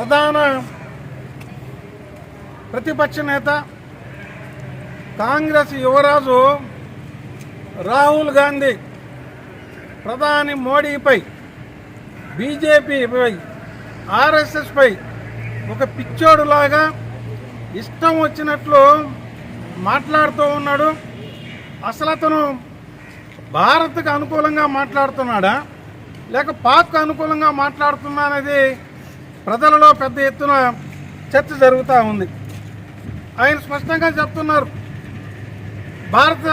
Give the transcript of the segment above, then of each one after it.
ప్రధాన ప్రతిపక్ష నేత కాంగ్రెస్ యువరాజు రాహుల్ గాంధీ ప్రధాని మోడీపై బీజేపీపై ఆర్ఎస్ఎస్పై ఒక పిచ్చోడులాగా ఇష్టం వచ్చినట్లు మాట్లాడుతూ ఉన్నాడు. అసలు అతను భారత్కు అనుకూలంగా మాట్లాడుతున్నాడా? లేక పాక్ అనుకూలంగా మాట్లాడుతున్నా అనేది ప్రజలలో పెద్ద ఎత్తున చర్చ జరుగుతూ ఉంది. ఆయన స్పష్టంగా చెప్తున్నారు. భారత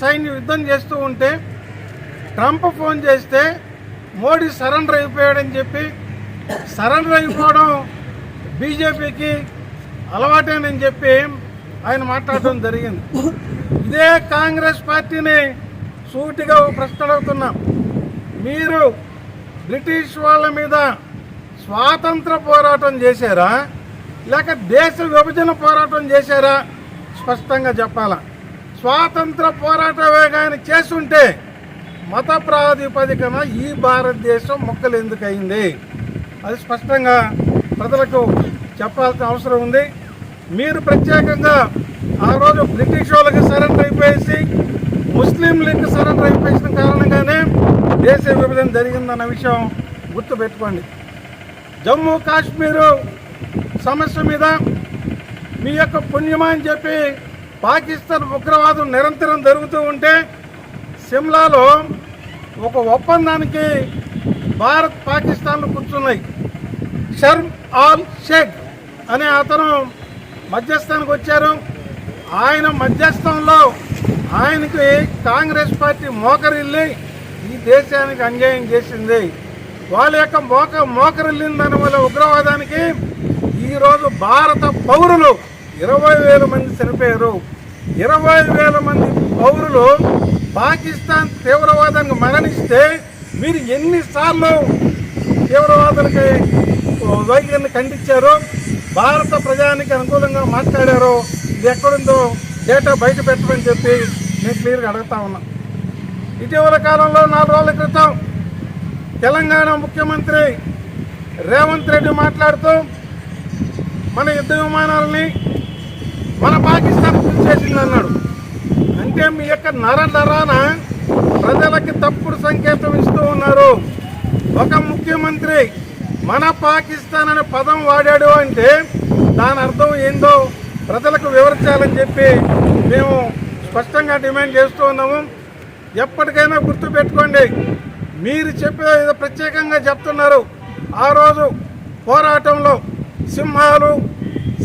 సైన్యం యుద్ధం చేస్తూ ఉంటే ట్రంప్ ఫోన్ చేస్తే మోడీ సరెండర్ అయిపోయాడని చెప్పి సరెండర్ అయిపోవడం బీజేపీకి అలవాటేనని చెప్పి ఆయన మాట్లాడడం జరిగింది. ఇదే కాంగ్రెస్ పార్టీని సూటిగా ప్రశ్న అడుగుతున్నాం మీరు బ్రిటిష్ వాళ్ళ మీద స్వాతంత్ర పోరాటం చేశారా? లేక దేశ విభజన పోరాటం చేశారా? స్పష్టంగా చెప్పాలా. స్వాతంత్ర పోరాటమే కానీ చేస్తుంటే మత ప్రాతిపదికన ఈ భారతదేశం మొక్కలు ఎందుకు అయింది అది స్పష్టంగా ప్రజలకు చెప్పాల్సిన అవసరం ఉంది. మీరు ప్రత్యేకంగా ఆ రోజు బ్రిటిష్ వాళ్ళకి సరెండర్ అయిపోయేసి ముస్లిం లీగ్ సరెండర్ అయిపోయిన కారణంగానే దేశ విభజన జరిగిందన్న విషయం గుర్తుపెట్టుకోండి. జమ్మూ కాశ్మీరు సమస్య మీద మీ యొక్క పుణ్యమా అని చెప్పి పాకిస్తాన్ ఉగ్రవాదం నిరంతరం జరుగుతూ ఉంటే సిమ్లాలో ఒక ఒప్పందానికి భారత్ పాకిస్తాన్లు కూర్చున్నాయి. షర్మ్ ఆల్ షేక్ అనే అతను మధ్యస్థానికి వచ్చారు. ఆయన మధ్యస్థంలో ఆయనకి కాంగ్రెస్ పార్టీ మోకరిల్లి ఈ దేశానికి అన్యాయం చేసింది. వాళ్ళ యొక్క మోక మోకరిల్లిన దాని వల్ల ఉగ్రవాదానికి ఈరోజు భారత పౌరులు ఇరవై వేల మంది చనిపోయారు. ఇరవై వేల మంది పౌరులు పాకిస్తాన్ తీవ్రవాదానికి మరణిస్తే మీరు ఎన్నిసార్లు తీవ్రవాదులకి వైఖరిని ఖండించారు? భారత ప్రజానికి అనుకూలంగా మాట్లాడారు. ఇది ఎక్కడుందో డేటా బయట పెట్టమని చెప్పి నేను క్లియర్గా అడుగుతా ఉన్నా. ఇటీవల కాలంలో నాలుగు రోజుల క్రితం తెలంగాణ ముఖ్యమంత్రి రేవంత్ రెడ్డి మాట్లాడుతూ మన యుద్ధ విమానాలని మన పాకిస్తాన్ చేసింది అన్నాడు అంటే మీ యొక్క నర నరాన ప్రజలకి తప్పుడు సంకేతం ఇస్తూ ఉన్నారు. ఒక ముఖ్యమంత్రి మన పాకిస్తాన్ అనే పదం వాడాడు అంటే దాని అర్థం ఏందో ప్రజలకు వివరించాలని చెప్పి మేము స్పష్టంగా డిమాండ్ చేస్తూ ఉన్నాము. ఎప్పటికైనా గుర్తుపెట్టుకోండి మీరు చెప్పే ఏదో ప్రత్యేకంగా చెప్తున్నారు. ఆ రోజు పోరాటంలో సింహాలు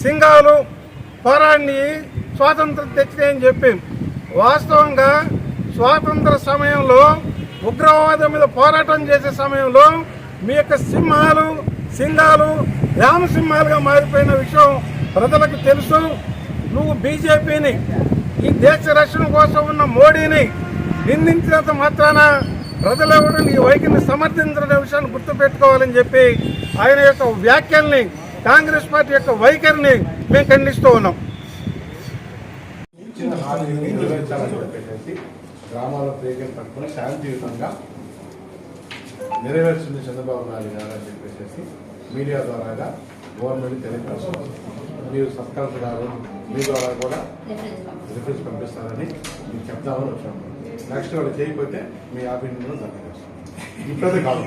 సింగాలు పోరాడిని స్వాతంత్రం తెచ్చినాయని చెప్పి వాస్తవంగా స్వాతంత్ర సమయంలో ఉగ్రవాదం మీద పోరాటం చేసే సమయంలో మీ యొక్క సింహాలు సింగాలు రామసింహాలుగా మారిపోయిన విషయం ప్రజలకు తెలుసు. నువ్వు బీజేపీని ఈ దేశ రక్షణ కోసం ఉన్న మోడీని నిందించినంత మాత్రాన ప్రజలెవరు నీ వైఖరిని సమర్థించిన విషయాన్ని గుర్తుపెట్టుకోవాలని చెప్పి ఆయన యొక్క వ్యాఖ్యల్ని కాంగ్రెస్ పార్టీ యొక్క వైఖరిని మేము ఖండిస్తూ ఉన్నాం. గ్రామాల ప్రేగలు పట్టుకుని శాంతియుతంగా నెరవేర్చింది చంద్రబాబు నాయుడు గారు అని చెప్పేసి మీడియా ద్వారాగా గవర్నమెంట్ తెలియపరుస్తుంది మీరు సబ్ కలెక్టర్ గారు మీ ద్వారా కూడా రిఫరెన్స్ పంపిస్తారని మీకు చెప్దామని వచ్చాము. నెక్స్ట్ వాళ్ళు చేయకపోతే మీ యాభై నిమిషాలు సమ్మె చేస్తాం. ఇప్పుడైతే కాదు.